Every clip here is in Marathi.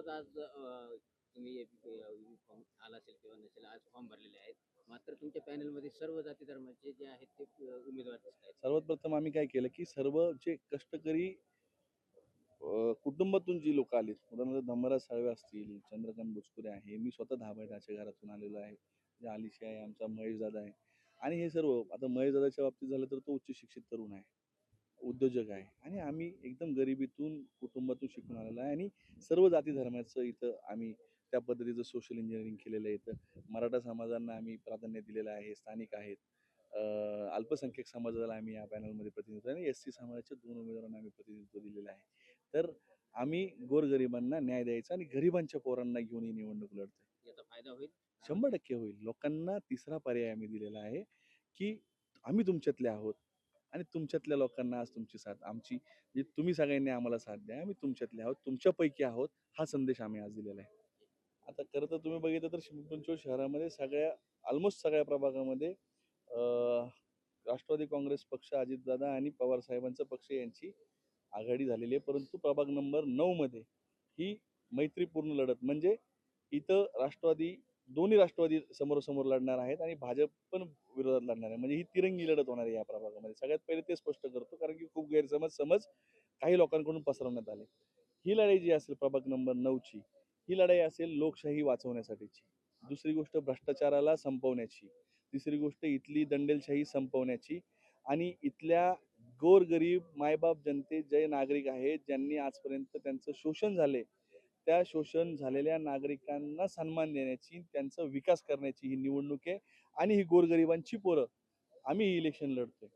महाराष्ट्रात आज तुम्ही फॉर्म आला असेल किंवा नसेल आज फॉर्म भरलेले आहेत. मात्र तुमच्या पॅनलमध्ये सर्व जाती धर्माचे जे आहेत ते उमेदवार दिसत आहेत. सर्वात प्रथम आम्ही काय केलं की सर्व जे कष्टकरी कुटुंबातून जी लोक आलीत उदाहरणार्थ धमरा साळवे असतील चंद्रकांत बुचकुरे आहे मी स्वतः धाबाटाच्या घरातून आलेलो आहे जे आलिशी आहे आमचा महेशदादा आहे. आणि हे सर्व आता महेशदादाच्या बाबतीत झालं तर तो उच्च शिक्षित तरुण आहे. उद्योजक आहे. आणि आम्ही एकदम गरिबीतून कुटुंबातून शिकून आलेलो आहे. आणि सर्व जाती धर्माचं इथं आम्ही त्या पद्धतीचं सोशल इंजिनिअरिंग केलेलं आहे. इथं मराठा समाजांना आम्ही प्राधान्य दिलेलं आहे. स्थानिक आहेत. अल्पसंख्याक समाजाला आम्ही या पॅनलमध्ये प्रतिनिधित्व आणि एस सी समाजाच्या दोन उमेदवारांना आम्ही प्रतिनिधित्व दिलेलं आहे. तर आम्ही गोरगरिबांना न्याय द्यायचा आणि गरिबांच्या पोरांना घेऊन ही निवडणूक लढतोय. याचा फायदा होईल? शंभर टक्के होईल. लोकांना तिसरा पर्याय आम्ही दिलेला आहे की आम्ही तुमच्यातले आहोत. आणि तुमच्यातल्या लोकांना आज तुमची साथ आमची म्हणजे तुम्ही सगळ्यांनी आम्हाला साथ द्या आम्ही तुमच्यातले आहोत तुमच्यापैकी आहोत हा संदेश आम्ही आज दिलेला आहे. आता खरं तर तुम्ही बघितलं तर चिपळूण शहरामध्ये सगळ्या ऑलमोस्ट सगळ्या प्रभागामध्ये राष्ट्रवादी काँग्रेस पक्ष अजितदादा आणि पवार साहेबांचा पक्ष यांची आघाडी झालेली आहे. परंतु प्रभाग नंबर नऊमध्ये ही मैत्रीपूर्ण लढत म्हणजे इथं राष्ट्रवादी दोन्ही राष्ट्रवादी समोरासमोर लढणार आहेत आणि भाजप पण विरोधात लढणार आहे. म्हणजे ही तिरंगी लढत होणार आहे या प्रभागामध्ये. सगळ्यात पहिले ते स्पष्ट करतो कारण की खूप गैरसमज समज काही लोकांकडून पसरवण्यात आले. ही लढाई जी असेल प्रभाग नंबर नऊची ही लढाई असेल लोकशाही वाचवण्यासाठीची. दुसरी गोष्ट भ्रष्टाचाराला संपवण्याची. तिसरी गोष्ट इथली दंडेलशाही संपवण्याची. आणि इथल्या गोरगरीब मायबाप जनते जे नागरिक आहेत ज्यांनी आजपर्यंत त्यांचं शोषण झाले त्या शोषण झालेल्या नागरिकांना सन्मान देण्याची त्यांचा विकास करण्याची ही निवडणूक आहे आणि ही गोरगरिबांची पोरं. आम्ही इलेक्शन लढतोय.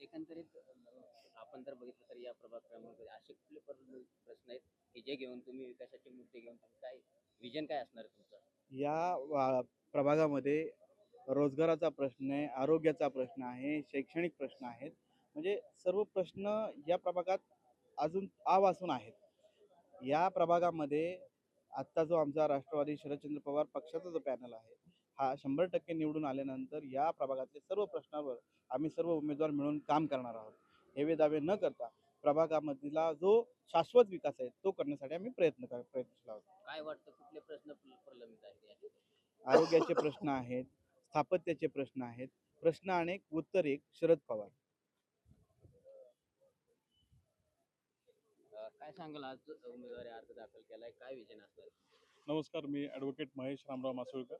एकंदरीत आपण जर बघितलं तर या प्रभाग क्रमांक असे कुठले पर- प्रश्न आहेत की जे घेऊन तुम्ही विकासाचे मुद्दे घेऊन काय विजन काय असणार तुमचं? या प्रभागामध्ये रोजगाराचा प्रश्न आहे आरोग्याचा प्रश्न आहे शैक्षणिक प्रश्न आहेत. म्हणजे सर्व प्रश्न या प्रभागात अजून आवासून आहेत. या प्रभागामध्ये आत्ता जो आमचा राष्ट्रवादी शरदचंद्र पवार पक्षाचा जो पॅनल आहे हा शंभर टक्के निवडून आल्यानंतर या प्रभागातले सर्व प्रश्नावर आम्ही सर्व उमेदवार मिळून काम करणार आहोत. हेवे दावे न करता प्रभागामधला जो शाश्वत विकास आहे तो करण्यासाठी आम्ही प्रयत्न कर आहोत. काय वाटतं कुठले प्रश्न प्र- प्रलंबित आहेत? आरोग्याचे प्रश्न आहेत स्थापत्याचे प्रश्न आहेत प्रश्न अनेक उत्तर एक शरद पवार. काय सांगाल? आज उमेदवारी अर्ज दाखल केलाय काय विजन असणार? नमस्कार मी ॲडव्होकेट महेश रामराव मासुळकर.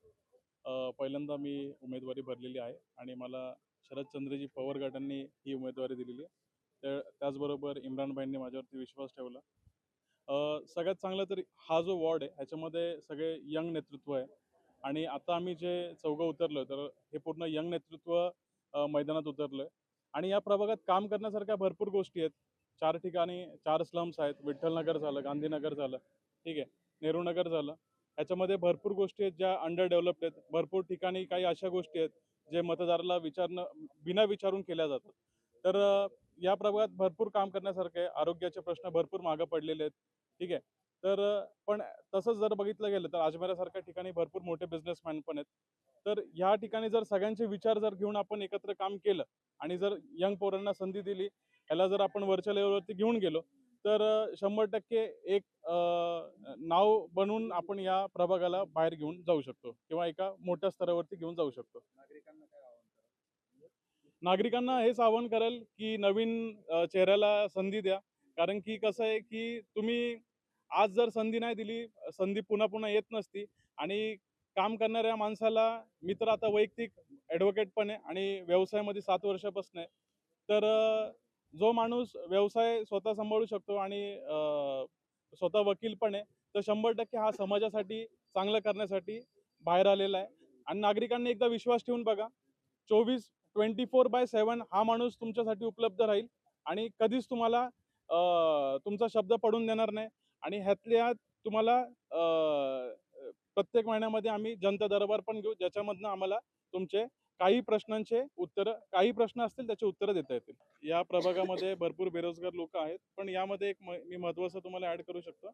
पहिल्यांदा मी उमेदवारी भरलेली आहे आणि मला शरदचंद्रजी पवार गटांनी ही उमेदवारी दिलेली आहे. त्या त्याचबरोबर इम्रानबाईंनी माझ्यावरती विश्वास ठेवला. सगळ्यात चांगलं तरी हा जो वॉर्ड आहे ह्याच्यामध्ये सगळे यंग नेतृत्व आहे. आणि आता आम्ही जे चौघं उतरलो तर हे पूर्ण यंग नेतृत्व मैदानात उतरलं आणि या प्रभागात काम करण्यासारख्या भरपूर गोष्टी आहेत. चार ठिकाणी चार स्लम्स आहेत. विठ्ठलनगर झालं गांधीनगर झालं ठीक आहे. नेहरूनगर झालं. ह्याच्यामध्ये भरपूर गोष्टी आहेत ज्या अंडर डेव्हलप्ड आहेत. भरपूर ठिकाणी काही अशा गोष्टी आहेत जे मतदाराला विचारणं बिना विचारून केल्या जातात. तर या प्रभागात भरपूर काम करण्यासारखं आहे. आरोग्याचे प्रश्न भरपूर मागं पडलेले आहेत. ठीक आहे. तर पण तसंच जर बघितलं गेलं तर अजमेरासारख्या ठिकाणी भरपूर मोठे बिझनेसमॅन पण आहेत. तर ह्या ठिकाणी जर सगळ्यांचे विचार जर घेऊन आपण एकत्र काम केलं आणि जर यंग पोरांना संधी दिली याला जर आपण वरच्या लेवलवरती घेऊन गेलो तर शंभर टक्के एक नाव बनवून आपण या प्रभागाला बाहेर घेऊन जाऊ शकतो किंवा एका मोठ्या स्तरावरती घेऊन जाऊ शकतो. नागरिकांना हेच आवाहन करेल की नवीन चेहऱ्याला संधी द्या. कारण की कसं आहे की तुम्ही आज जर संधी नाही दिली संधी पुन्हा पुन्हा येत नसती आणि काम करणाऱ्या माणसाला मी तर आता वैयक्तिक ॲडव्होकेट पण आहे आणि व्यवसायामध्ये सात वर्षापासून आहे. तर जो माणूस व्यवसाय स्वतः सांभाळू शकतो आणि स्वतः वकील पण आहे तर शंभर टक्के हा समाजासाठी चांगलं करण्यासाठी बाहेर आलेला आहे. आणि नागरिकांनी एकदा विश्वास ठेवून बघा चोवीस ट्वेंटी फोर बाय सेवन हा माणूस तुमच्यासाठी उपलब्ध राहील आणि कधीच तुम्हाला तुमचा शब्द पडून देणार नाही. आणि ह्यातल्या तुम्हाला प्रत्येक महिन्यामध्ये आम्ही जनता दरबार पण घेऊ ज्याच्यामधनं आम्हाला तुमचे काही प्रश्नांचे उत्तर काही प्रश्न असतील त्याचे उत्तरं देता येतील. या प्रभागामध्ये भरपूर बेरोजगार लोक आहेत पण यामध्ये एक मी महत्वाचं तुम्हाला ऍड करू शकतो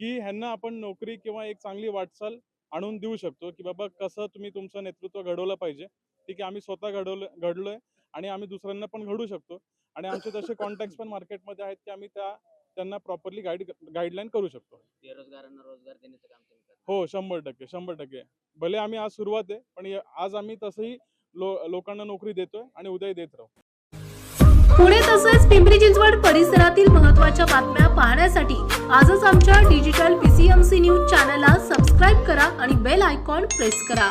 की ह्यांना आपण नोकरी किंवा एक चांगली वाटचाल आणून देऊ शकतो की बाबा कसं तुम्ही तुमचं नेतृत्व घडवलं पाहिजे. ठीक आहे आम्ही स्वतः घडवलं घडलोय आणि आम्ही दुसऱ्यांना पण घडू शकतो आणि आमचे तसे कॉन्टॅक्ट पण मार्केटमध्ये आहेत की आम्ही त्या त्यांना प्रॉपरली गाईड गाईडलाईन करू शकतो. बेरोजगारांना रोजगार देण्याचं काम हो शंभर टक्के शंभर टक्के. भले आम्ही आज सुरुवात आहे पण आज आम्ही तसंही लो लोकांना नोकरी देतोय आणि उदय देत राहू. पुणे तसेच पिंपरी चिंचवड परिसरातील महत्त्वाच्या बातम्या पाहण्यासाठी आजच आमच्या डिजिटल पीसीएमसी न्यूज चॅनलला सबस्क्राईब करा आणि बेल आयकॉन प्रेस करा.